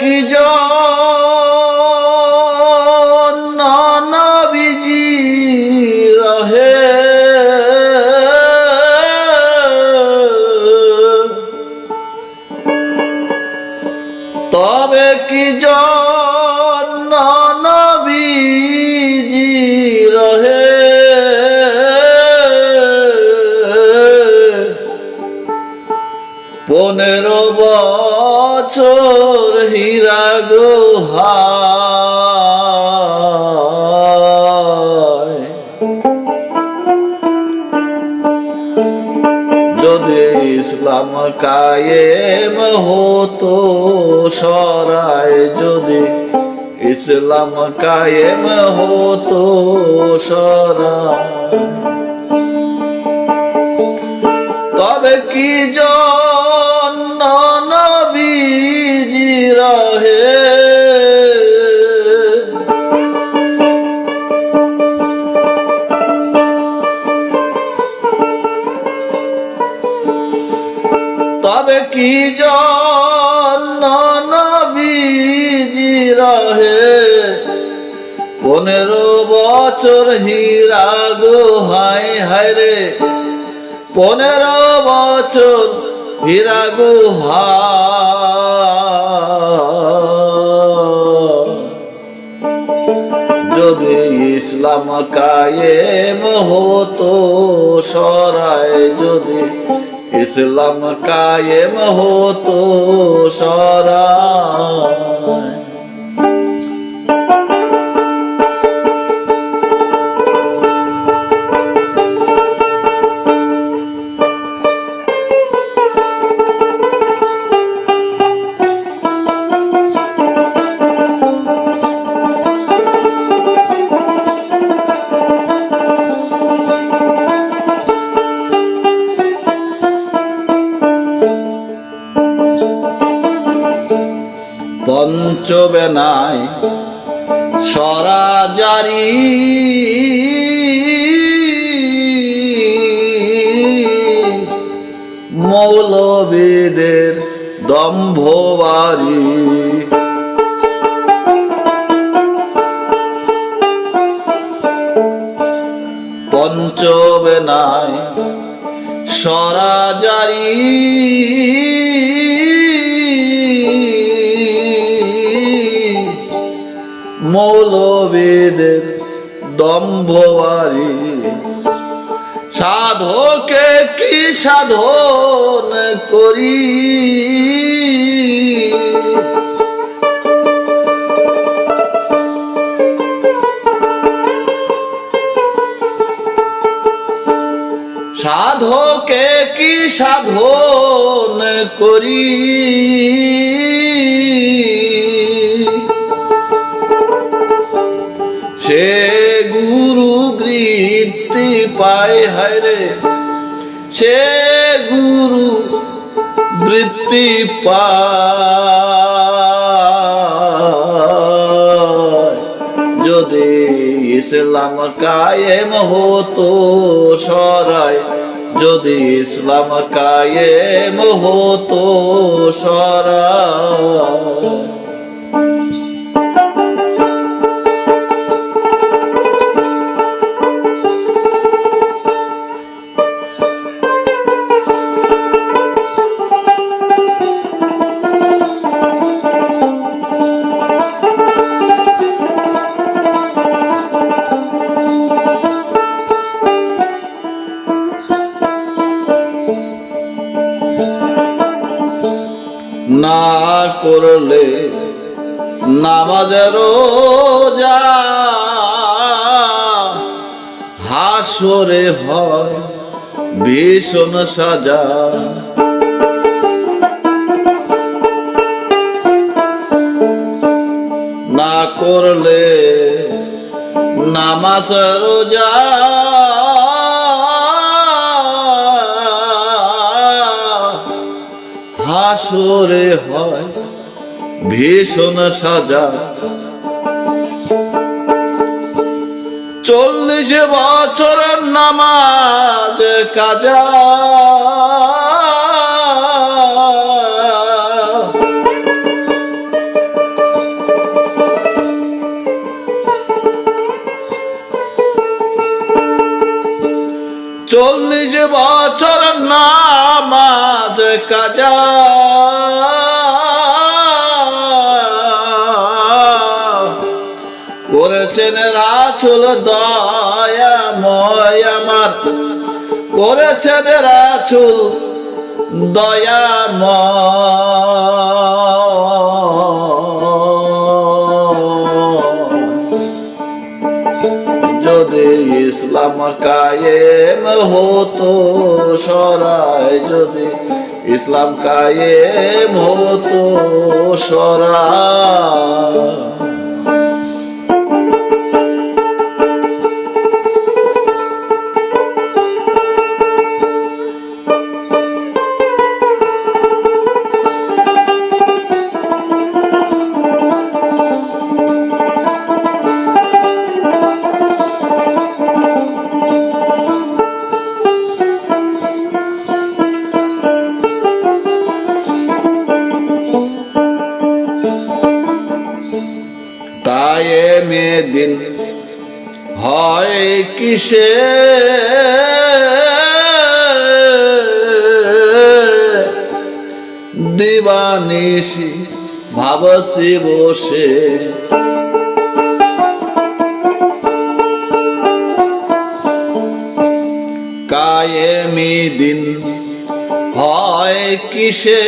কি নবীজি যদি ইসলাম কায়েম হতো সরায় যদি ইসলাম কায়েম হতো সরায়। তবে কি জন্য রহে পনেরো বছর হীরা গো, হায় হায় রে। পনেরো বছর হীরা গুহা যদি ইসলাম কায়েম হতো সরায়, যদি ইসলাম কায়েম হতো সরায় পঞ্চবেনায় সরাজারি মৌলবেদের দম্ভবারি। পঞ্চবে নাই। সরাজারি মৌলবেদের দম্ভবারি সাধকে কি সাধন করি? সাধকে কি সাধন করি? পায়, হায় রে। সে গুরু বৃত্তি যদি ইসলাম কায়েম হতো সরায় যদি ইসলাম কায়েম হতো সরায় নামাজের রোজা হাসরে হয় ভীষণ সাজা। না করলে নামাজ রোজা হাসরে হয় ভীষণ সাজা। চল্লিশ বছরের নামাজ কাজা। চল্লিশ বছর নামাজ কাজা। করেছেন রাচুল দয়াময় আমার। করেছেন রাচুল দয়াময়। যদি ইসলাম কায়েম হতো, সরাই যদি ইসলাম কায়েম হতো, সরাই। ভাবসি বসে। কায়েমি দিন হয় কিসে?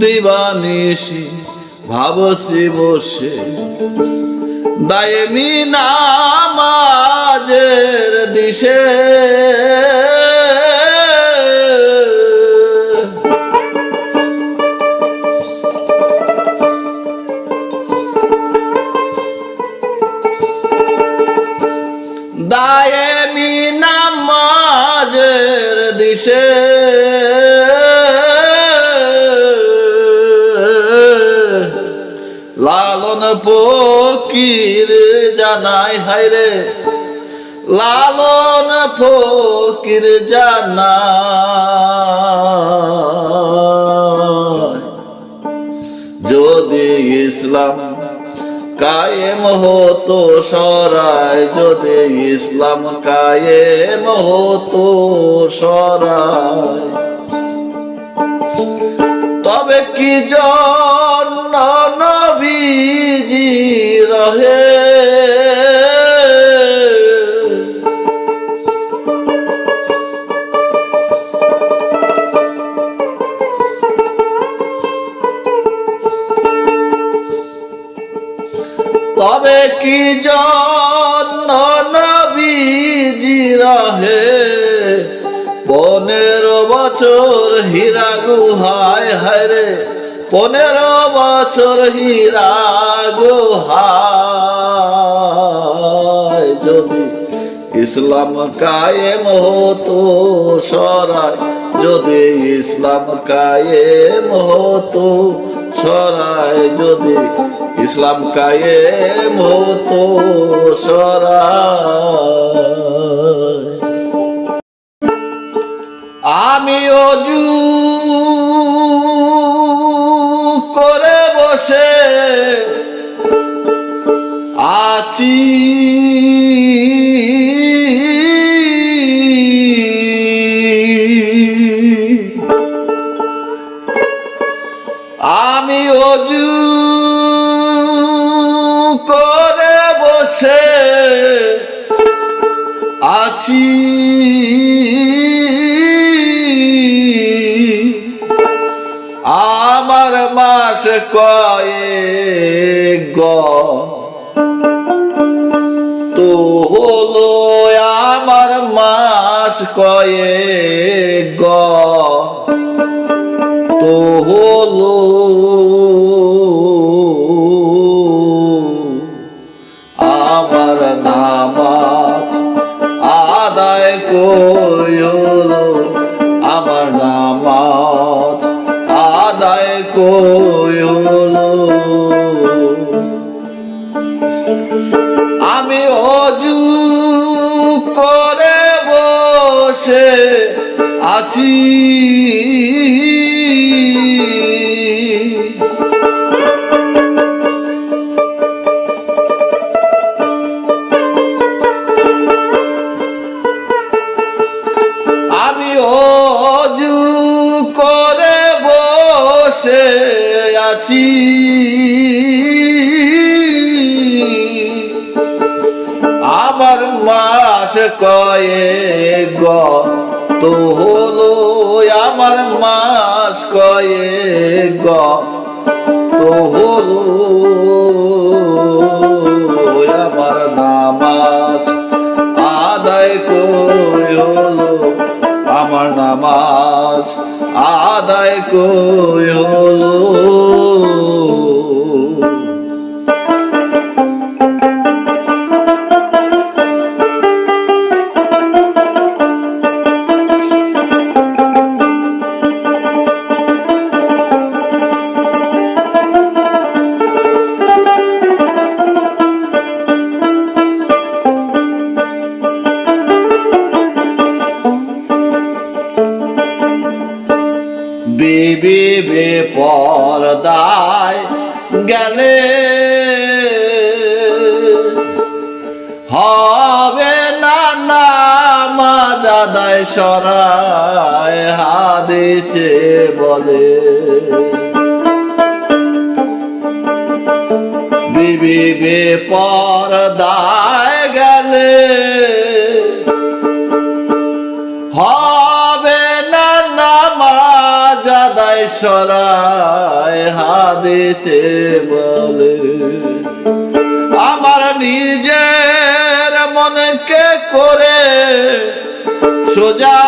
দিবানিসি ভাবসি বসে। দায়মি নামাজের দিশে। দিশে লালন ফকির জানাই হাইরে লালন ফকির জানাই। হতো সরায় যদি ইসলাম কায়েম হতো সরাই তবে কি জন্য নবীজি রহে? তবে কি জন্য নবীজি রহে? পনেরো বছর হীরা গুহায় হায়রে পনেরো বছর হীরা গুহায়। যদি ইসলাম কায়েম হতো সরাই যদি ইসলাম কায়েম হতো সরাই যদি ইসলাম কায়ে হতো সরাই আমি অজু করে বসে আছি। আমি অজু করে বসে আছি। আমার মাস কয়েক গ। তো হলো আমার মাস কয়েক গ। কইলো। আমি অজু করে বসে আছি। কয়ে গ তো হলো, আমার মাস কয়ে গ তো হলো। আমার নামাজ আদায় কই হলো, আমার নামাজ আদায় কই হলো। বেপরদায় গেলে হবে না নামাজাদায় সরায় হাদিছে বলে। বিবি বেপরদায় গেলে হাদিসে বলে। আমার নিজের মনকে করে সোজা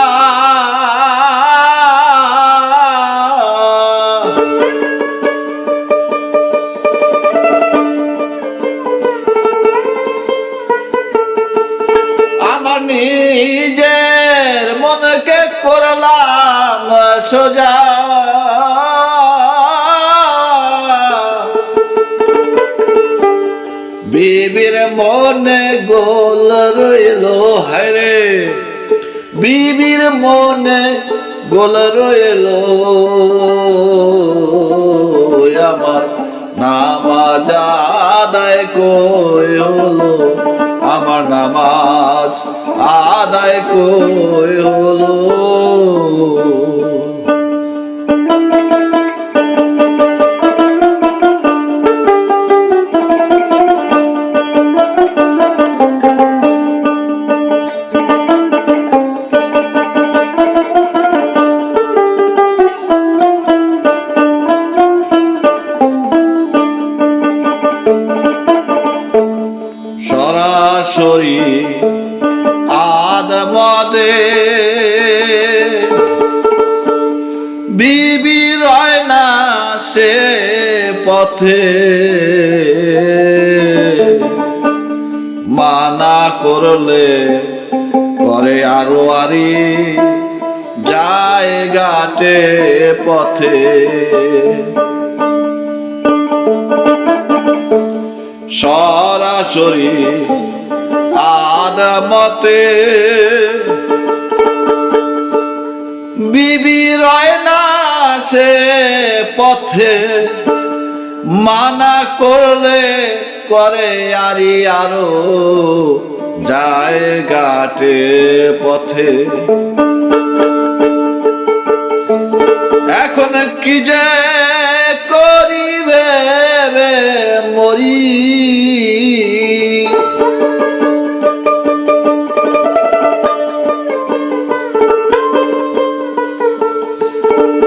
মনে গোলা রইল। আমার নামাজ আদায় কই হলো? আমার নামাজ আদায় কই হলো? সরাসরি আদমতে বিবি রয় না সে পথে মানা করলে করে আরি আরও যায় গাটে পথে এখন কি যে করিবে বে মরি।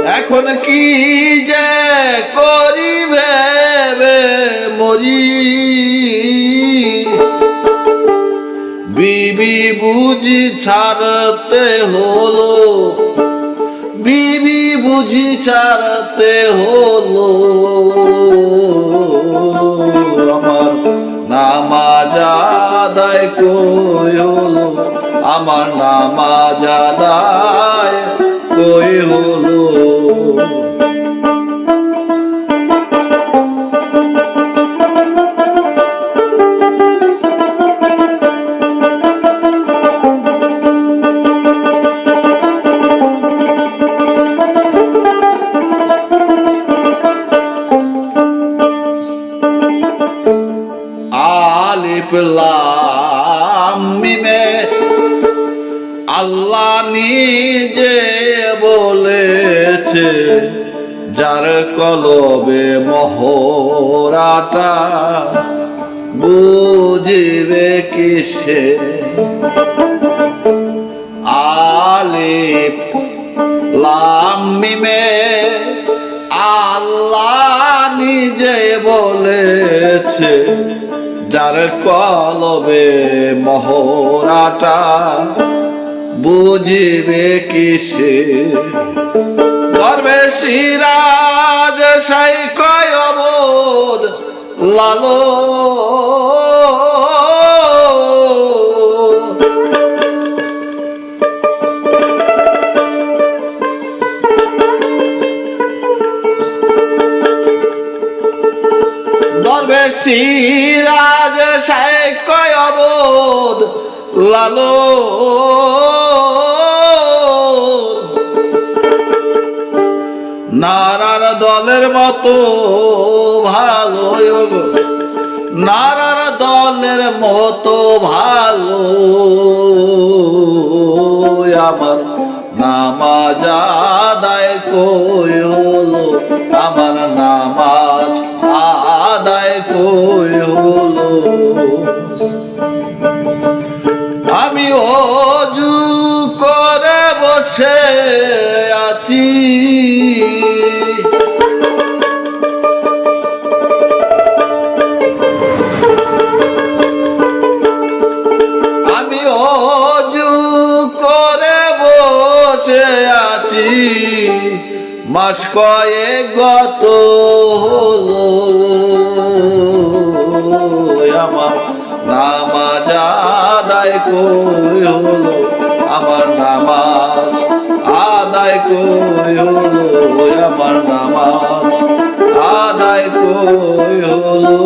এখন কি যে করিবে বে মরি। বিবি বুঝি ছাড়তে হলো। বিবি বুঝি ছাড়তে হলো। আমার নামাজ আদায় আলিফ লাম আল্লাহ নিজে বলেছে, যার কলবে মহরাটা বুঝিবে কিসে? আলিফ লাম আল্লাহ নিজে বলেছে যার কলবে মহরাটা বুঝিবে কিসে? গর্বে সিরাজ সাই কয় অবোধ লালো লালো। নারার দলের মতো ভালো নারার দলের মতো ভালো। আমার নামাজ আদায় কই আমার নামাজ বসে আছি। আমি অজু করে বসে আছি। মাস কয়েক গত হলো। আমার নামাজ আদায় কই আদায় কই হলো আমার নামাজ আদায় কই হলো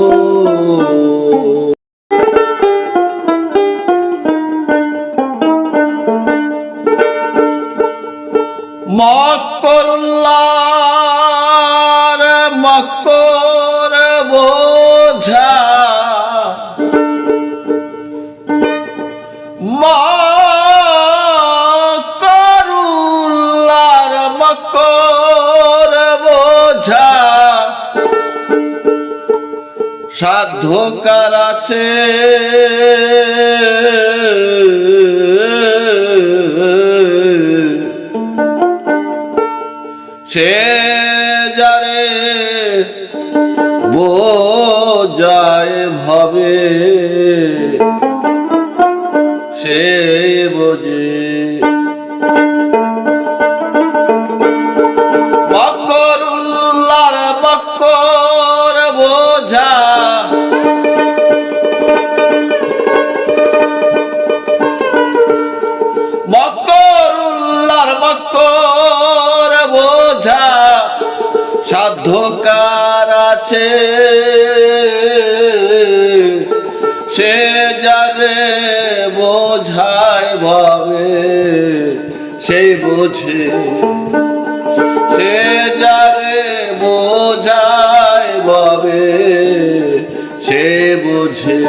মক্করুল্লাহর সাধ্য কার আছে। সে যারে বোঝায় ভাবে সে বোঝে সে যারে বোঝায় ভাবে সে বোঝে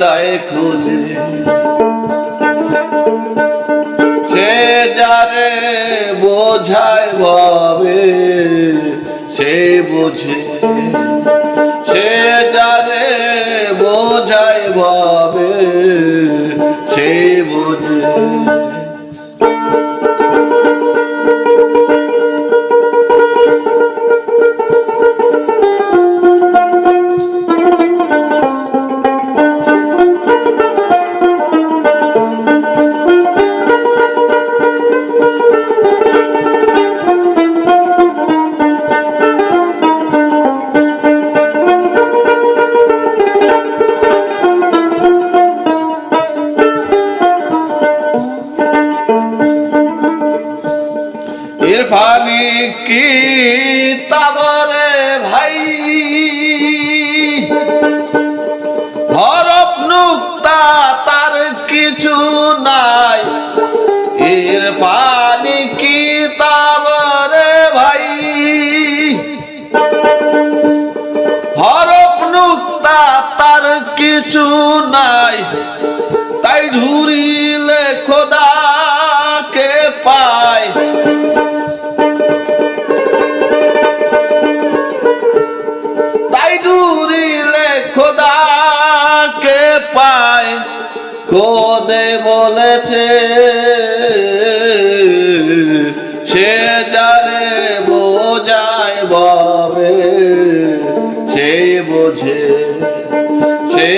তাই খুঁজে। সে যারে বোঝায় ভাবে সে বোঝে। সে যারে বোঝায় ভাবে নাই। তাই ঝুরিলে খোদাকে পায় তাই দূরিলে খোদাকে পায় খোদে বলেছে, সে যারে বোঝায় বাবে সে বোঝে, সে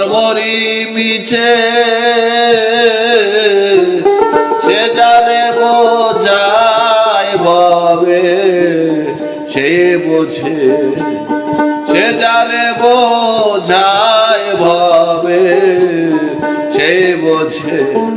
নরবরি মিছে সে জানে বোঝায় বাবে সে বোঝে সে জানে বোঝায় ভাবে সে বোঝে।